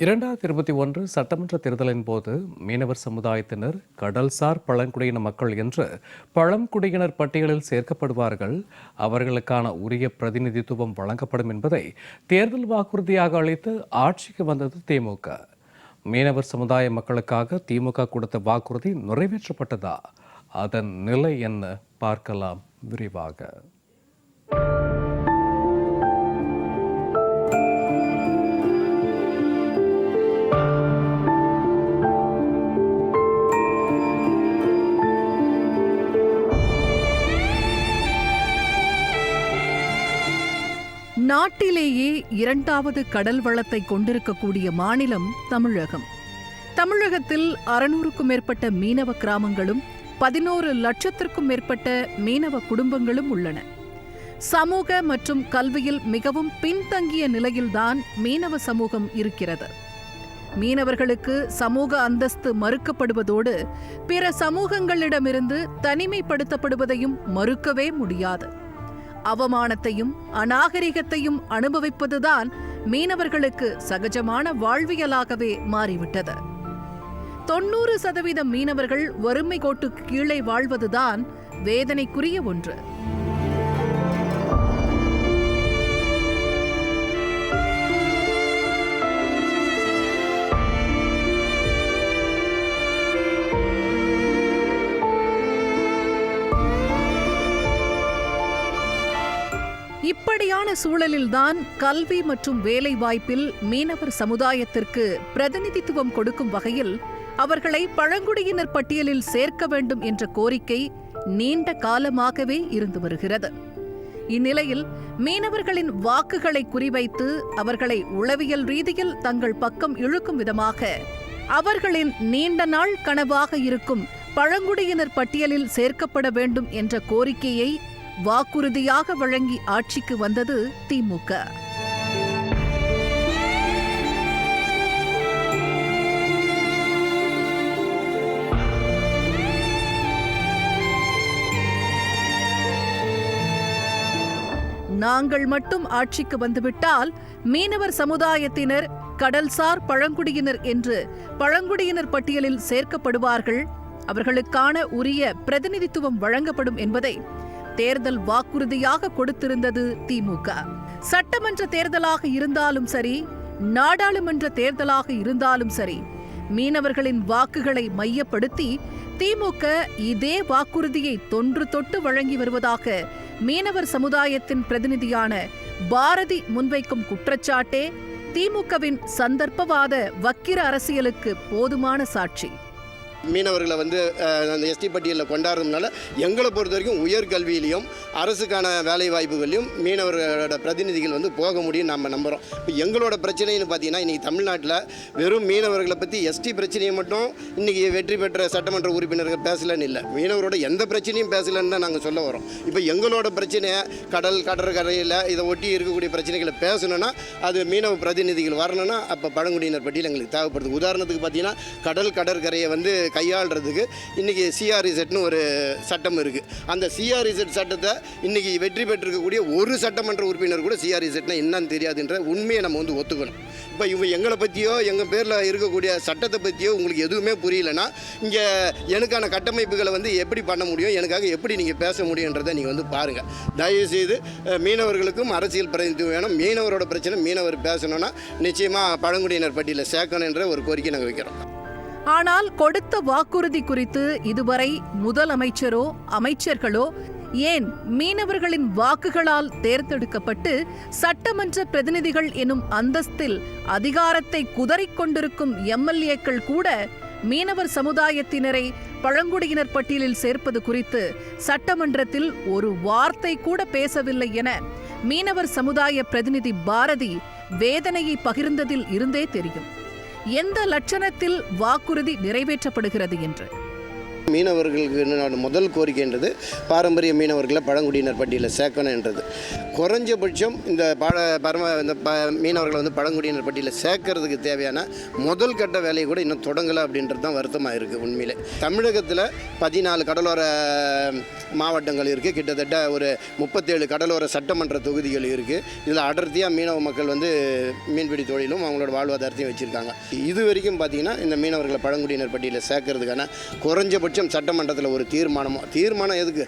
இரண்டாயிரத்தி இருபத்தி ஒன்று சட்டமன்ற தேர்தலின் போது மீனவர் சமுதாயத்தினர் கடல்சார் பழங்குடியின மக்கள் என்று பழங்குடியினர் பட்டியலில் சேர்க்கப்படுவார்கள். அவர்களுக்கான உரிய பிரதிநிதித்துவம் வழங்கப்படும் என்பதை தேர்தல் வாக்குறுதியாக அளித்து ஆட்சிக்கு வந்தது திமுக. மீனவர் சமுதாய மக்களுக்காக திமுக கொடுத்த வாக்குறுதி நிறைவேற்றப்பட்டதா? அதன் நிலை என்ன? பார்க்கலாம் விரிவாக. உலகிலேயே இரண்டாவது கடல் வளத்தை கொண்டிருக்கக்கூடிய மாநிலம் தமிழகம். தமிழகத்தில் அறுநூறுக்கும் மேற்பட்ட மீனவ கிராமங்களும் பதினோரு லட்சத்திற்கும் மேற்பட்ட மீனவ குடும்பங்களும் உள்ளன. சமூக மற்றும் கல்வியில் மிகவும் பின்தங்கிய நிலையில்தான் மீனவ சமூகம் இருக்கிறது. மீனவர்களுக்கு சமூக அந்தஸ்து மறுக்கப்படுவதோடு பிற சமூகங்களிடமிருந்து தனிமைப்படுத்தப்படுவதையும் மறுக்கவே முடியாது. அவமானத்தையும் அநாகரிகத்தையும் அனுபவிப்பதுதான் மீனவர்களுக்கு சகஜமான வாழ்வியலாகவே மாறிவிட்டது. தொண்ணூறு சதவீதம் மீனவர்கள் வறுமை கோட்டுக்கு கீழே வாழ்வதுதான் வேதனைக்குரிய ஒன்று. இப்படியான சூழலில்தான் கல்வி மற்றும் வேலைவாய்ப்பில் மீனவர் சமுதாயத்திற்கு பிரதிநிதித்துவம் கொடுக்கும் வகையில் அவர்களை பழங்குடியினர் பட்டியலில் சேர்க்க வேண்டும் என்ற கோரிக்கை நீண்ட காலமாகவே இருந்து வருகிறது. இந்நிலையில் மீனவர்களின் வாக்குகளை குறிவைத்து அவர்களை உளவியல் ரீதியில் தங்கள் பக்கம் இழுக்கும் விதமாக அவர்களின் நீண்ட நாள் கனவாக இருக்கும் பழங்குடியினர் பட்டியலில் சேர்க்கப்பட வேண்டும் என்ற கோரிக்கையை வாக்குறுதியாக வழங்கி ஆட்சிக்கு வந்தது திமுக. நாங்கள் மட்டும் ஆட்சிக்கு வந்துவிட்டால் மீனவர் சமுதாயத்தினர் கடல்சார் பழங்குடியினர் என்று பழங்குடியினர் பட்டியலில் சேர்க்கப்படுவார்கள். அவர்களுக்கான உரிய பிரதிநிதித்துவம் வழங்கப்படும் என்பதை தேர்தல் வாக்குறுதியாக கொடுத்திருந்தது திமுக. சட்டமன்ற தேர்தலாக இருந்தாலும் சரி நாடாளுமன்ற தேர்தலாக இருந்தாலும் சரி மீனவர்களின் வாக்குகளை மையப்படுத்தி திமுக இதே வாக்குறுதியை தொன்று தொட்டு வழங்கி வருவதாக மீனவர் சமுதாயத்தின் பிரதிநிதியான பாரதி முன்வைக்கும் குற்றச்சாட்டே திமுகவின் சந்தர்ப்பவாத வக்கிர அரசியலுக்கு போதுமான சாட்சி. மீனவர்களை வந்து அந்த எஸ்டி பட்டியலில் கொண்டாடுறதுனால எங்களை பொறுத்த வரைக்கும் உயர்கல்வியிலையும் அரசுக்கான வேலை வாய்ப்புகளையும் மீனவர்களோட பிரதிநிதிகள் வந்து போக முடியும் நம்ம நம்புகிறோம் இப்போ எங்களோட பிரச்சனைன்னு பார்த்தீங்கன்னா இன்றைக்கி தமிழ்நாட்டில் வெறும் மீனவர்களை பற்றி எஸ்டி பிரச்சனையை மட்டும் இன்றைக்கி வெற்றி பெற்ற சட்டமன்ற உறுப்பினர்கள் பேசலன்னு இல்லை. மீனவரோட எந்த பிரச்சனையும் பேசலன்னு தான் நாங்கள் சொல்ல வரோம். இப்போ எங்களோட பிரச்சனையை கடல் கடற்கரையில் இதை ஒட்டி இருக்கக்கூடிய பிரச்சனைகளை பேசணும்னா அது மீனவ பிரதிநிதிகள் வரணும்னா அப்போ பழங்குடியினர் பட்டியல் எங்களுக்கு தேவைப்படுது. உதாரணத்துக்கு பார்த்தீங்கன்னா கடல் கடற்கரையை வந்து கையாளுறதுக்கு இன்றைக்கி சிஆர்இசெட்னு ஒரு சட்டம் இருக்குது அந்த சிஆர்இசெட் சட்டத்தை இன்றைக்கி வெற்றி பெற்றிருக்கக்கூடிய ஒரு சட்டமன்ற உறுப்பினர் கூட சிஆர்இசெட்னா என்னன்னு தெரியாதுன்ற உண்மையை நம்ம வந்து ஒத்துக்கணும். இப்போ இவங்க எங்களை பற்றியோ எங்கள் பேரில் இருக்கக்கூடிய சட்டத்தை பற்றியோ உங்களுக்கு எதுவுமே புரியலன்னா இங்கே எனக்கான கட்டமைப்புகளை வந்து எப்படி பண்ண முடியும் எனக்காக எப்படி நீங்கள் பேச முடியுன்றதை நீங்கள் வந்து பாருங்கள் தயவுசெய்து மீனவர்களுக்கும் அரசியல் பிரதிநிதித்துவம் வேணும். மீனவரோட பிரச்சனை மீனவர் பேசணும்னா நிச்சயமாக பழங்குடியினர் பட்டியலில் சேர்க்கணுன்ற ஒரு கோரிக்கை நாங்கள் வைக்கிறோம். ஆனால் கொடுத்த வாக்குறுதி குறித்து இதுவரை முதலமைச்சரோ அமைச்சர்களோ ஏன் மீனவர்களின் வாக்குகளால் தேர்ந்தெடுக்கப்பட்டு சட்டமன்ற பிரதிநிதிகள் எனும் அந்தஸ்தில் அதிகாரத்தை குதறிக்கொண்டிருக்கும் எம்எல்ஏக்கள் கூட மீனவர் சமுதாயத்தினரை பழங்குடியினர் பட்டியலில் சேர்ப்பது குறித்து சட்டமன்றத்தில் ஒரு வார்த்தை கூட பேசவில்லை என மீனவர் சமுதாய பிரதிநிதி பாரதி வேதனையை பகிர்ந்ததில் இருந்தே தெரியும். எந்த லட்சணத்தில் வாக்குறுதி நிறைவேற்றப்படுகிறது என்று? மீனவர்களுக்கு என்னோட முதல் கோரிக்கைன்றது பாரம்பரிய மீனவர்களை பழங்குடியினர் பட்டியலில் சேர்க்கணுன்றது குறைஞ்சபட்சம் இந்த பாட பரம இந்த ப மீனவர்களை வந்து பழங்குடியினர் பட்டியலில் சேர்க்கறதுக்கு தேவையான முதல் கட்ட வேலையை கூட இன்னும் தொடங்கலை அப்படின்றது தான் வருத்தமாக இருக்குது உண்மையிலே. தமிழகத்தில் பதினாலு கடலோர மாவட்டங்கள் இருக்குது கிட்டத்தட்ட ஒரு முப்பத்தேழு கடலோர சட்டமன்ற தொகுதிகள் இருக்குது இதில் அடர்த்தியாக மீனவ மக்கள் வந்து மீன்பிடி தொழிலும் அவங்களோட வாழ்வாதாரத்தையும் வச்சுருக்காங்க. இது வரைக்கும் பார்த்திங்கன்னா இந்த மீனவர்களை பழங்குடியினர் பட்டியலில் சேர்க்கறதுக்கான குறைஞ்சபட்சம் சட்டமன்றத்தில் ஒரு தீர்மானம் தீர்மானம் எதுக்கு?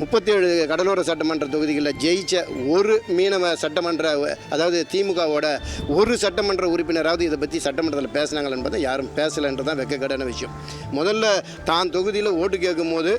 முப்பத்தேழு கடலோர சட்டமன்ற தொகுதிகளில் ஜெயிச்ச ஒரு மீனவ சட்டமன்ற அதாவது திமுகவோட ஒரு சட்டமன்ற உறுப்பினராவது இதை பற்றி சட்டமன்றத்தில் பேசினாங்கள் என்பதை யாரும் பேசலைன்றது தான் வெக்கக்கடான விஷயம். முதல்ல தான் தொகுதியில் ஓட்டு கேட்கும்போது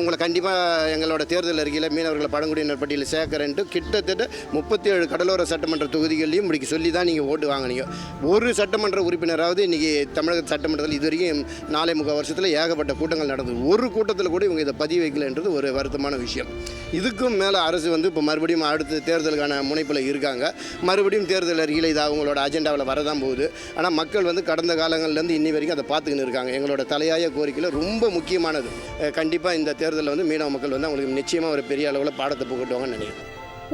உங்களை கண்டிப்பாக எங்களோட தேர்தல் அறிக்கையில் மீனவர்களை பழங்குடியினர் பட்டியலில் சேர்க்கிறேன்ட்டு கிட்டத்தட்ட முப்பத்தி ஏழு கடலோர சட்டமன்ற தொகுதிகளையும் இப்படி சொல்லி தான் நீங்கள் ஓட்டு வாங்கினீங்க. ஒரு சட்டமன்ற உறுப்பினராவது இன்றைக்கி தமிழக சட்டமன்றத்தில் இது வரைக்கும் நாலே முக்கால் வருஷத்தில் ஏகப்பட்ட கூட்டங்கள் நடந்தது ஒரு கூட்டத்தில் கூட இவங்க இதை பதிவு வைக்கலன்றது ஒரு வருத்தமான விஷயம். இதுக்கும் மேலே அரசு வந்து இப்போ மறுபடியும் அடுத்த தேர்தலுக்கான முனைப்பில் இருக்காங்க. மறுபடியும் தேர்தல் அறிக்கையில் இது அவங்களோட அஜெண்டாவில் வரதான் போகுது. ஆனால் மக்கள் வந்து கடந்த காலங்கள்லேருந்து இன்னி வரைக்கும் அதை பார்த்துக்கின்னு இருக்காங்க. எங்களோட தலையாய கோரிக்கையில் ரொம்ப முக்கியமானது. கண்டிப்பாக இந்த தேர்தலில் வந்து மீனவ மக்கள் வந்து அவங்களுக்கு நிச்சயமாக ஒரு பெரிய அளவில் பாடத்தை புகட்டுவாங்கன்னு நினைக்கிறேன்.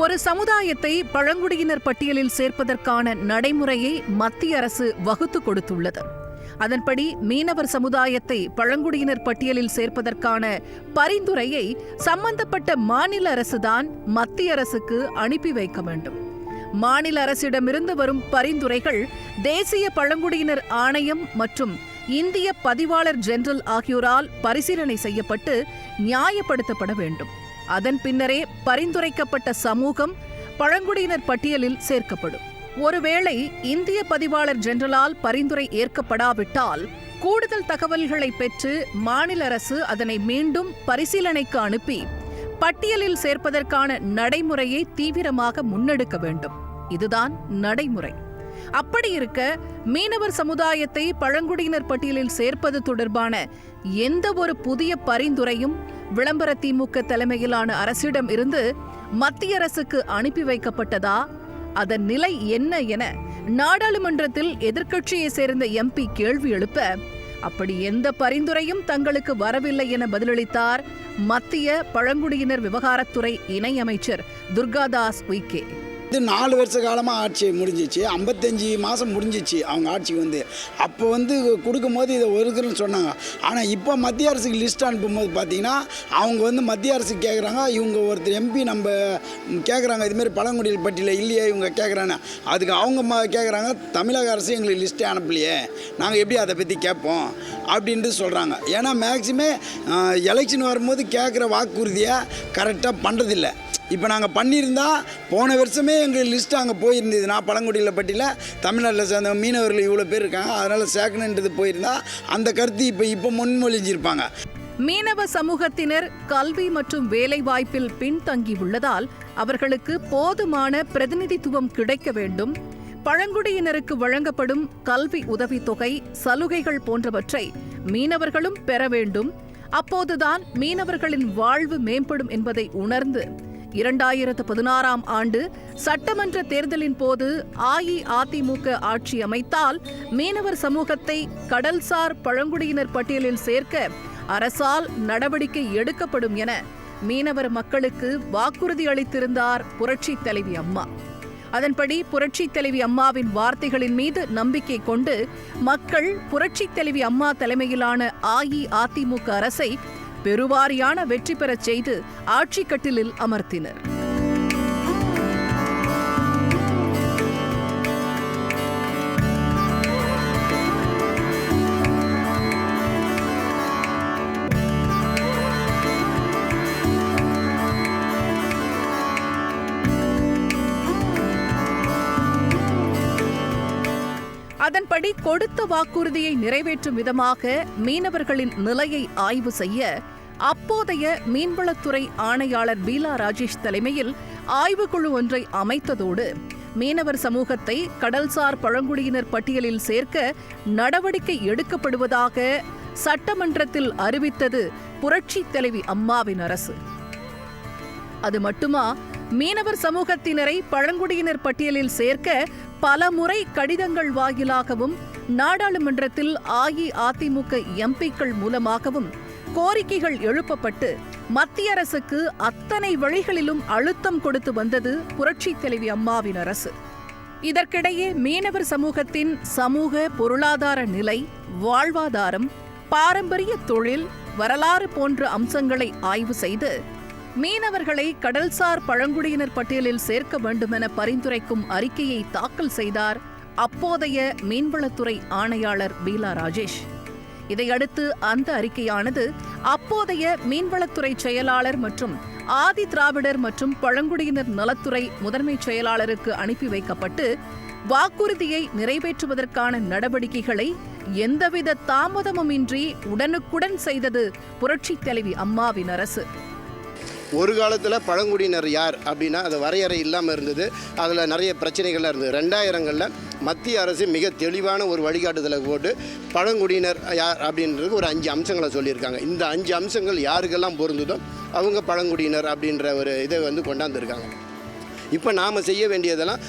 ஒரு சமுதாயத்தை பழங்குடியினர் பட்டியலில் சேர்ப்பதற்கான நடைமுறையை மத்திய அரசு வகுத்து கொடுத்துள்ளது. அதன்படி மீனவர் சமுதாயத்தை பழங்குடியினர் பட்டியலில் சேர்ப்பதற்கான பரிந்துரையை சம்பந்தப்பட்ட மாநில அரசுதான் மத்திய அரசுக்கு அனுப்பி வைக்க வேண்டும். மாநில அரசிடமிருந்து வரும் பரிந்துரைகள் தேசிய பழங்குடியினர் ஆணையம் மற்றும் இந்திய பதிவாளர் ஜெனரல் ஆகியோரால் பரிசீலனை செய்யப்பட்டு நியாயப்படுத்தப்பட வேண்டும். அதன் பின்னரே பரிந்துரைக்கப்பட்ட சமூகம் பழங்குடியினர் பட்டியலில் சேர்க்கப்படும். ஒருவேளை இந்திய பதிவாளர் ஜெனரலால் பரிந்துரை ஏற்கப்படாவிட்டால் கூடுதல் தகவல்களை பெற்று மாநில அரசு அதனை மீண்டும் பரிசீலனைக்கு அனுப்பி பட்டியலில் சேர்ப்பதற்கான நடைமுறையை தீவிரமாக முன்னெடுக்க வேண்டும். இதுதான் நடைமுறை. அப்படி இருக்க மீனவர் சமுதாயத்தை பழங்குடியினர் பட்டியலில் சேர்ப்பது தொடர்பான எந்த ஒரு புதிய பரிந்துரையும் விளம்பர திமுக தலைமையிலான அரசிடம் இருந்து மத்திய அரசுக்கு அனுப்பி வைக்கப்பட்டதா? அதன் நிலை என்ன என நாடாளுமன்றத்தில் எதிர்க்கட்சியை சேர்ந்த எம்பி கேள்வி எழுப்ப அப்படி எந்த பரிந்துரையும் தங்களுக்கு வரவில்லை என பதிலளித்தார் மத்திய பழங்குடியினர் விவகாரத்துறை இணையமைச்சர் துர்காதாஸ் உய்கே. இது நாலு வருஷ காலமாக ஆட்சி முடிஞ்சிச்சு. ஐம்பத்தஞ்சு மாதம் முடிஞ்சிச்சு அவங்க ஆட்சிக்கு வந்து. அப்போ வந்து கொடுக்கும்போது இதை ஒதுக்குறேன்னு சொன்னாங்க. ஆனால் இப்போ மத்திய அரசுக்கு லிஸ்ட் அனுப்பும்போது பார்த்தீங்கன்னா அவங்க வந்து மத்திய அரசு கேட்குறாங்க இவங்க ஒருத்தர் எம்பி நம்ம கேட்குறாங்க இதுமாரி பழங்குடியில் பட்டியில் இல்லையே இவங்க கேட்குறாங்க அதுக்கு அவங்க ம கேட்குறாங்க தமிழக அரசு எங்களுக்கு லிஸ்ட்டே அனுப்பலையே. நாங்கள் எப்படி அதை பற்றி கேட்போம்? அப்படின்ட்டு சொல்கிறாங்க ஏன்னா மேக்சிமம் எலெக்ஷன் வரும்போது கேட்குற வாக்குறுதியை கரெக்டாக பண்ணுறதில்ல இப்போ நாங்கள் பண்ணியிருந்தால் போன வருஷமே எங்கள் லிஸ்ட்டு அங்கே போயிருந்தது. நான் பழங்குடியில் பட்டியில் தமிழ்நாட்டில் சேர்ந்த மீனவர்கள் இவ்வளோ பேர் இருக்காங்க. அதனால் சேர்க்கணுன்றது போயிருந்தால் அந்த கருத்து இப்போ இப்போ முன்மொழிஞ்சிருப்பாங்க. மீனவ சமூகத்தினர் கல்வி மற்றும் வேலைவாய்ப்பில் பின்தங்கியுள்ளதால் அவர்களுக்கு போதுமான பிரதிநிதித்துவம் கிடைக்க வேண்டும். பழங்குடியினருக்கு வழங்கப்படும் கல்வி உதவித்தொகை சலுகைகள் போன்றவற்றை மீனவர்களும் பெற வேண்டும். அப்போதுதான் மீனவர்களின் வாழ்வு மேம்படும் என்பதை உணர்ந்து இரண்டாயிரத்து பதினாறாம் ஆண்டு சட்டமன்ற தேர்தலின் போது அஇஅதிமுக ஆட்சி அமைத்தால் மீனவர் சமூகத்தை கடல்சார் பழங்குடியினர் பட்டியலில் சேர்க்க அரசால் நடவடிக்கை எடுக்கப்படும் என மீனவர் மக்களுக்கு வாக்குறுதி அளித்திருந்தார் புரட்சித் தலைவி அம்மா. அதன்படி புரட்சித் தலைவி அம்மாவின் வார்த்தைகளின் மீது நம்பிக்கை கொண்டு மக்கள் புரட்சித் தலைவி அம்மா தலைமையிலான அஇஅதிமுக அரசை பெருவாரியான வெற்றி பெறச் செய்து ஆட்சிக்கட்டிலில் அமர்த்தினர். அதன்படி கொடுத்த வாக்குறுதியை நிறைவேற்றும் விதமாக மீனவர்களின் நிலையை ஆய்வு செய்ய அப்போதைய மீன்வளத்துறை ஆணையாளர் பீலா ராஜேஷ் தலைமையில் ஆய்வுக்குழு ஒன்றை அமைத்ததோடு மீனவர் சமூகத்தை கடல்சார் பழங்குடியினர் பட்டியலில் சேர்க்க நடவடிக்கை எடுக்கப்படுவதாக சட்டமன்றத்தில் அறிவித்தது புரட்சி தலைவி அம்மாவின் அரசு. அது மட்டுமா மீனவர் சமூகத்தினரை பழங்குடியினர் பட்டியலில் சேர்க்க பல முறை கடிதங்கள் வாயிலாகவும் நாடாளுமன்றத்தில் அஇஅதிமுக எம்பிக்கள் மூலமாகவும் கோரிக்கைகள் எழுப்பப்பட்டு மத்திய அரசுக்கு அத்தனை வழிகளிலும் அழுத்தம் கொடுத்து வந்தது புரட்சி தலைவி அம்மாவின் அரசு. இதற்கிடையே மீனவர் சமூகத்தின் சமூக பொருளாதார நிலை வாழ்வாதாரம் பாரம்பரிய தொழில் வரலாறு போன்ற அம்சங்களை ஆய்வு செய்து மீனவர்களை கடல்சார் பழங்குடியினர் பட்டியலில் சேர்க்க வேண்டுமென பரிந்துரைக்கும் அறிக்கையை தாக்கல் செய்தார் அப்போதைய மீன்வளத்துறை ஆணையாளர் பீலா ராஜேஷ். இதையடுத்து அந்த அறிக்கையானது அப்போதைய மீன்வளத்துறை செயலாளர் மற்றும் ஆதி திராவிடர் மற்றும் பழங்குடியினர் நலத்துறை முதன்மைச் செயலாளருக்கு அனுப்பி வைக்கப்பட்டு வாக்குறுதியை நிறைவேற்றுவதற்கான நடவடிக்கைகளை எந்தவித தாமதமுமின்றி உடனுக்குடன் செய்தது புரட்சித் தலைவி அம்மாவின் அரசு. ஒரு காலத்தில் பழங்குடியினர் யார் அப்படின்னா அது வரையறை இல்லாமல் இருந்தது. அதில் நிறைய பிரச்சனைகள்லாம் இருந்தது. ரெண்டாயிரங்களில் மத்திய அரசு மிக தெளிவான ஒரு வழிகாட்டுதலை போட்டு பழங்குடியினர் யார் அப்படின்றது ஒரு அஞ்சு அம்சங்களை சொல்லியிருக்காங்க. இந்த அஞ்சு அம்சங்கள் யாருக்கெல்லாம் பொருந்துதோ அவங்க பழங்குடியினர் அப்படின்ற ஒரு இதை வந்து கொண்டாந்துருக்காங்க. இப்போ நாம் செய்ய வேண்டியதெல்லாம்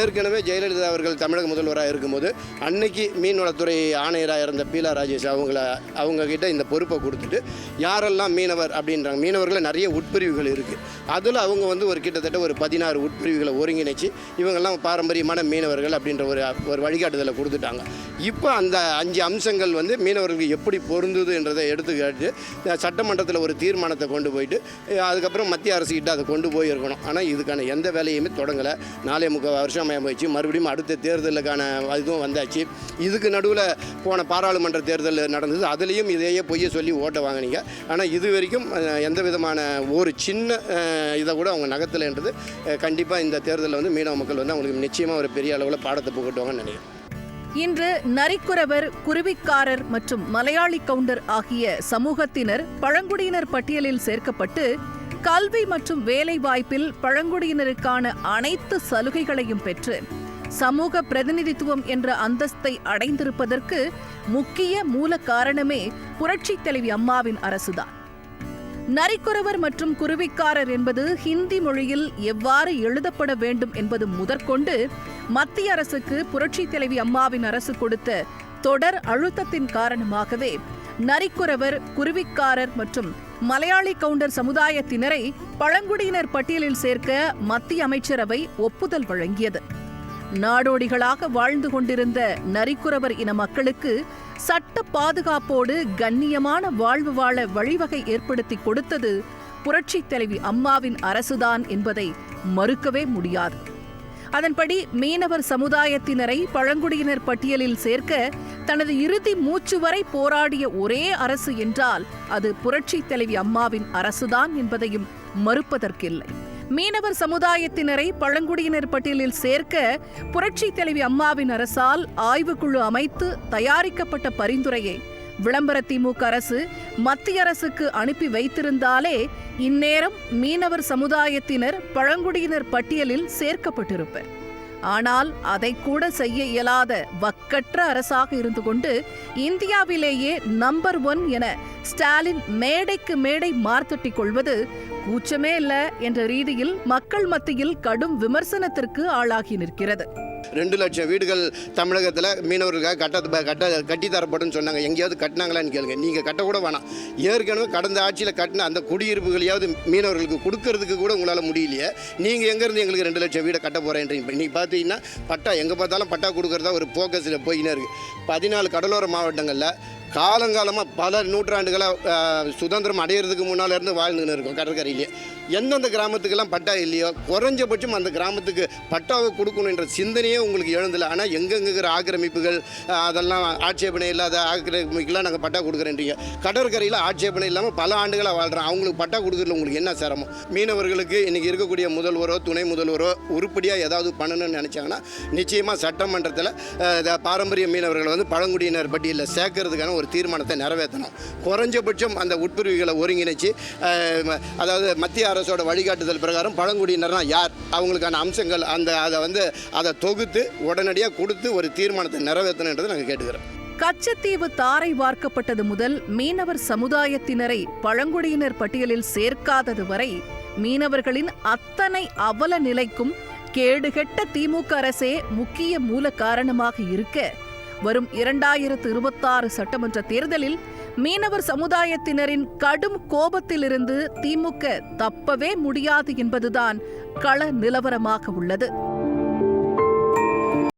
ஏற்கனவே ஜெயலலிதா அவர்கள் தமிழக முதல்வராக இருக்கும்போது அன்னைக்கு மீன்வளத்துறை ஆணையராக இருந்த பீலா ராஜேஷ் அவங்கள அவங்கக்கிட்ட இந்த பொறுப்பை கொடுத்துட்டு யாரெல்லாம் மீனவர் அப்படின்றாங்க மீனவர்களில் நிறைய உட்பிரிவுகள் இருக்குது அதில் அவங்க வந்து ஒரு கிட்டத்தட்ட ஒரு பதினாறு உட்பிரிவுகளை ஒருங்கிணைச்சு இவங்கெல்லாம் பாரம்பரியமான மீனவர்கள் அப்படின்ற ஒரு ஒரு வழிகாட்டுதலை கொடுத்துட்டாங்க. இப்போ அந்த அஞ்சு அம்சங்கள் வந்து மீனவர்களுக்கு எப்படி பொருந்துதுன்றதை எடுத்துக்காட்டு சட்டமன்றத்தில் ஒரு தீர்மானத்தை கொண்டு போயிட்டு அதுக்கப்புறம் மத்திய அரசுக்கிட்ட அதை கொண்டு போயிருக்கணும். ஆனால் இதுக்கான எந்த வேலையுமே தொடங்கலை. நாலே முக்கால் வருஷம் போயிடுச்சு. மறுபடியும் அடுத்த தேர்தலுக்கான இதுவும் வந்தாச்சு. இதுக்கு நடுவில் போன பாராளுமன்ற தேர்தல் நடந்தது. அதுலேயும் இதையே பொய்ய சொல்லி ஓட்டை வாங்கினீங்க. ஆனால் இது வரைக்கும் எந்த விதமான ஒரு சின்ன இதை கூட அவங்க நகர்த்தலைன்றது கண்டிப்பாக இந்த தேர்தலில் வந்து மீனவ மக்கள் வந்து அவங்களுக்கு நிச்சயமாக ஒரு பெரிய அளவில் பாடத்தை புகட்டுவாங்கன்னு நினைக்கிறேன். இன்று நரிக்குறவர் குருவிக்காரர் மற்றும் மலையாளி கவுண்டர் ஆகிய சமூகத்தினர் பழங்குடியினர் பட்டியலில் சேர்க்கப்பட்டு கல்வி மற்றும் வேலை வாய்ப்பில் பழங்குடியினருக்கான அனைத்து சலுகைகளையும் பெற்று சமூக பிரதிநிதித்துவம் என்ற அந்தஸ்தை அடைந்திருப்பதற்கு முக்கிய மூல காரணமே புரட்சித் தலைவி அம்மாவின் அரசுதான். நரிக்குறவர் மற்றும் குருவிக்காரர் என்பது ஹிந்தி மொழியில் எவ்வாறு எழுதப்பட வேண்டும் என்பது முதற்கொண்டு மத்திய அரசுக்கு புரட்சித் தலைவி அம்மாவின் அரசு கொடுத்த தொடர் அழுத்தத்தின் காரணமாகவே நரிக்குறவர் குருவிக்காரர் மற்றும் மலையாளி கவுண்டர் சமுதாயத்தினரை பழங்குடியினர் பட்டியலில் சேர்க்க மத்திய அமைச்சரவை ஒப்புதல் வழங்கியது. நாடோடிகளாக வாழ்ந்து கொண்டிருந்த நரிக்குறவர் இன மக்களுக்கு சட்ட பாதுகாப்போடு கண்ணியமான வாழ்வு வாழ வழிவகை ஏற்படுத்தி கொடுத்தது புரட்சித் தலைவி அம்மாவின் அரசுதான் என்பதை மறுக்கவே முடியாது. அதன்படி மீனவர் சமுதாயத்தினரை பழங்குடியினர் பட்டியலில் சேர்க்க தனது இறுதி மூச்சு வரை போராடிய ஒரே அரசு என்றால் அது புரட்சி தலைவி அம்மாவின் அரசுதான் என்பதையும் மறுப்பதற்கில்லை. மீனவர் சமுதாயத்தினரை பழங்குடியினர் பட்டியலில் சேர்க்க புரட்சி தலைவி அம்மாவின் அரசால் ஆய்வுக்குழு அமைத்து தயாரிக்கப்பட்ட பரிந்துரையை விளம்பர திமுக அரசு மத்திய அரசுக்கு அனுப்பி வைத்திருந்தாலே இந்நேரம் மீனவர் சமுதாயத்தினர் பழங்குடியினர் பட்டியலில் சேர்க்கப்பட்டிருப்பர். ஆனால் அதை கூட செய்ய இயலாத வக்கற்ற அரசாக இருந்து கொண்டு இந்தியாவிலேயே நம்பர் ஒன் என ஸ்டாலின் மேடைக்கு மேடை மார்த்தட்டிக் கொள்வது கூச்சமே இல்ல என்ற ரீதியில் மக்கள் மத்தியில் கடும் விமர்சனத்திற்கு ஆளாகி நிற்கிறது. ரெண்டு லட்சம் வீடுகள் தமிழகத்தில் மீனவர்களுக்காக கட்ட கட்ட கட்டித்தரப்படும் சொன்னாங்க. எங்கேயாவது கட்டினாங்களான்னு கேளுங்க. நீங்கள் கட்டக்கூட வேணாம். ஏற்கனவே கடந்த ஆட்சியில் கட்டின அந்த குடியிருப்புகளையாவது மீனவர்களுக்கு கொடுக்கறதுக்கு கூட உங்களால் முடியலையே. நீங்கள் எங்கேருந்து எங்களுக்கு ரெண்டு லட்சம் வீடை கட்ட போகிறேன்றீங்க நீங்கள் பார்த்தீங்கன்னா பட்டா எங்கே பார்த்தாலும் பட்டா கொடுக்கறதா ஒரு போக்கஸில் போயினே இருக்குது பதினாலு கடலோர மாவட்டங்களில் காலங்காலமாக பல நூற்றாண்டுகளாக சுதந்திரம் அடையிறதுக்கு முன்னால் இருந்து வாழ்ந்துன்னு இருக்கோம் கடற்கரையிலே. எந்தெந்த கிராமத்துக்கெல்லாம் பட்டா இல்லையோ குறைஞ்சபட்சம் அந்த கிராமத்துக்கு பட்டாவை கொடுக்கணுன்ற சிந்தனையே உங்களுக்கு எழுந்தலை ஆனால் எங்கெங்கிற ஆக்கிரமிப்புகள் அதெல்லாம் ஆட்சேபனை இல்லாத ஆக்கிரமிப்புக்கெல்லாம் நாங்கள் பட்டா கொடுக்குறேன்றீங்க. கடற்கரையில் ஆட்சேபனை இல்லாமல் பல ஆண்டுகளாக வாழ்கிறோம் அவங்களுக்கு பட்டா கொடுக்குறதுல உங்களுக்கு என்ன சிரமம்? மீனவர்களுக்கு இன்றைக்கி இருக்கக்கூடிய முதல்வரோ துணை முதல்வரோ உருப்படியாக ஏதாவது பண்ணணும்னு நினச்சாங்கன்னா நிச்சயமாக சட்டமன்றத்தில் பாரம்பரிய மீனவர்களை வந்து பழங்குடியினர் பட்டியலில் சேர்க்கறதுக்கான ஒரு தீர்மானத்தை நிறைவேற்றணும். குறைஞ்சபட்சம் அந்த உட்பிரிவுகளை ஒருங்கிணைச்சு அதாவது மத்திய அரசோட வழிகாட்டுதல் பிரகாரம் பழங்குடியினர்னா யார்? அவங்களுக்கான அம்சங்கள் அந்த அதை வந்து அதை தொகுத்து உடனடியாக கொடுத்து ஒரு தீர்மானத்தை நிறைவேற்றணுன்றதை நாங்கள் கேட்டுக்கிறோம். கச்சத்தீவு தாரை வார்க்கப்பட்டது முதல் மீனவர் சமுதாயத்தினரை பழங்குடியினர் பட்டியலில் சேர்க்காதது வரை மீனவர்களின் அத்தனை அவல நிலைக்கும் கேடுகெட்ட திமுக அரசே முக்கிய மூல காரணமாக இருக்க வரும் இரண்டாயிரத்து இருபத்தாறு சட்டமன்ற தேர்தலில் மீனவர் சமுதாயத்தினரின் கடும் கோபத்திலிருந்து திமுக தப்பவே முடியாது என்பதுதான் கள நிலவரமாக உள்ளது.